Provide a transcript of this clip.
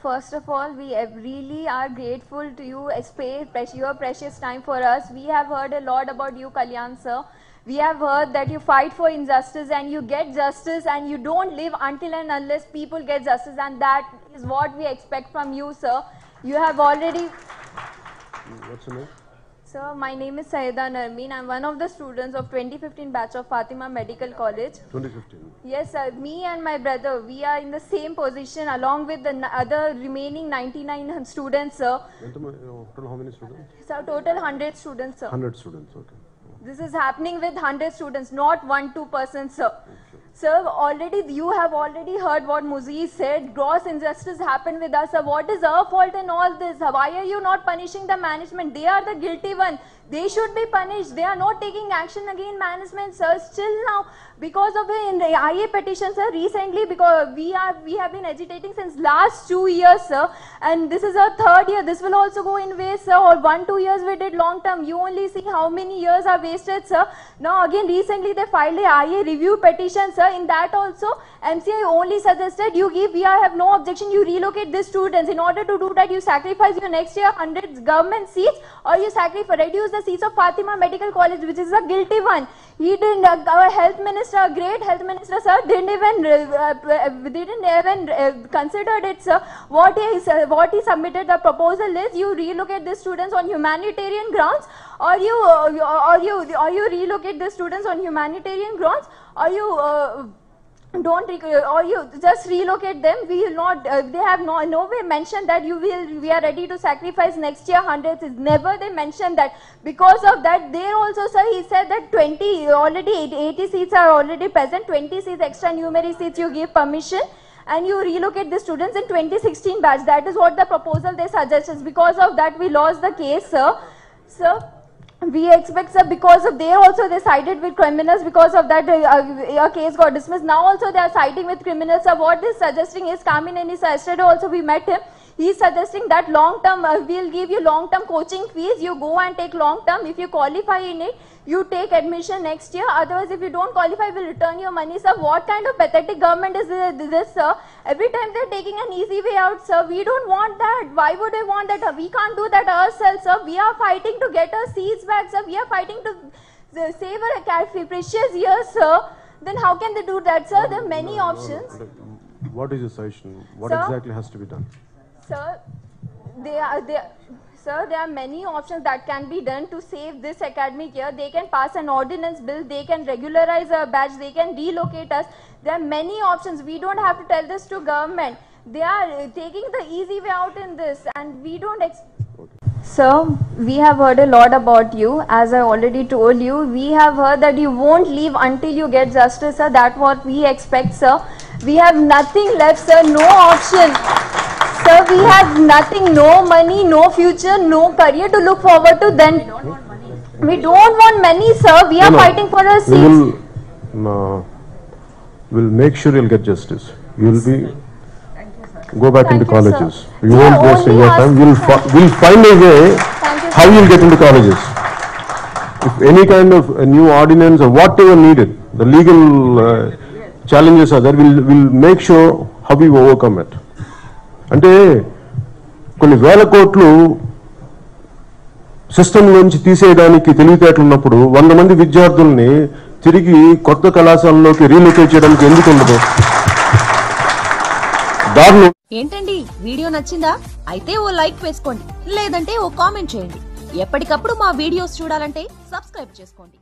first of all, we really are grateful to you, your precious time for us. We have heard a lot about you, Kalyan sir. We have heard that you fight for injustice and you get justice and you don't live until and unless people get justice and that is what we expect from you, sir. You have already What's your name? Sir, my name is Saida Narmeen. I'm one of the students of 2015 batch of Fatima Medical College. 2015. Yes, sir. Me and my brother, we are in the same position along with the n- other remaining 99 students, sir. total how many students? So total 100 students, sir. 100 students, okay. This is happening with 100 students, not one, two person, sir. Sir, already you have already heard what Muzi said. Gross injustice happened with us. Sir, what is our fault in all this? Why are you not punishing the management? They are the guilty one. They should be punished. They are not taking action against management, sir. Still now, because of the in the IA petition, sir, recently because we are we have been agitating since last two years, sir, and this is our third year. This will also go in waste, sir. Or one two years we did long term. You only see how many years are wasted, sir. Now again, recently they filed a IA review petition, sir. In that also, MCI only suggested you give. We have no objection. You relocate these students. In order to do that, you sacrifice your next year hundred government seats, or you sacrifice reduce the seats of Fatima Medical College, which is a guilty one. He didn't. Uh, our health minister, great health minister, sir, didn't even uh, uh, didn't even uh, considered it, sir. What he uh, what he submitted the proposal is you relocate the students on humanitarian grounds, or you uh, you- or you you relocate the students on humanitarian grounds, or you. Uh, don't or you just relocate them? We will not uh, they have no no way mentioned that you will we are ready to sacrifice next year hundreds. Never they mentioned that. Because of that there also sir he said that 20 already 80 80 seats are already present. 20 seats extra numeric seats you give permission and you relocate the students in 2016 batch. That is what the proposal they suggested because of that we lost the case sir. Sir we expect sir because of there also they sided with criminals because of that uh, uh, a case got dismissed. Now also they are siding with criminals. Sir what is suggesting is Kamineni sir yesterday also we met him he is suggesting that long term uh, we'll give you long term coaching fees. You go and take long term. If you qualify in it you take admission next year. Otherwise if you don't qualify we'll return your money. Sir what kind of pathetic government is this, this sir? Every time they're taking an easy way out sir we don't want that. Why would they want that? We can't do that ourselves sir. We are fighting to get our seats back sir. We are fighting to uh, save our precious years sir. Then how can they do that sir? There are many options. What is your suggestion? What Sir? exactly has to be done? Sir, they are, sir, there are many options that can be done to save this academic year. They can pass an ordinance bill, they can regularize a batch, they can relocate us. There are many options. We don't have to tell this to government. They are taking the easy way out in this, and we don't. Sir, we have heard a lot about you. As I already told you, we have heard that you won't leave until you get justice, sir. That's what we expect, sir. We have nothing left, sir. No option. Sir, we have nothing, no money, no future, no career to look forward to. Then we don't want money, sir. We are No, no. fighting for our We will, uh, we'll make sure you'll get justice. You'll be, go back Thank into you, sir. colleges. You Sir, won't waste your time. We'll, fi- we'll find a way you, how you'll get into colleges. If any kind of a new ordinance or whatever needed, the legal uh, challenges are there, we'll, we'll make sure how we overcome it. అంటే కొన్ని వేల కోట్లు సిస్టంలోంచి తీసేయడానికి తెలివితేటలు ఉన్నప్పుడు వంద మంది విద్యార్థుల్ని తిరిగి కొత్త కళాశాలలోకి రీలొకేట్ చేయడానికి ఎందుకు ఉండదు? ఏంటండి? వీడియో నచ్చిందా? అయితే ఓ లైక్ వేసుకోండి. లేదంటే ఓ కామెంట్ చేయండి. ఎప్పటికప్పుడు మా వీడియోస్ చూడాలంటే సబ్స్క్రైబ్ చేసుకోండి.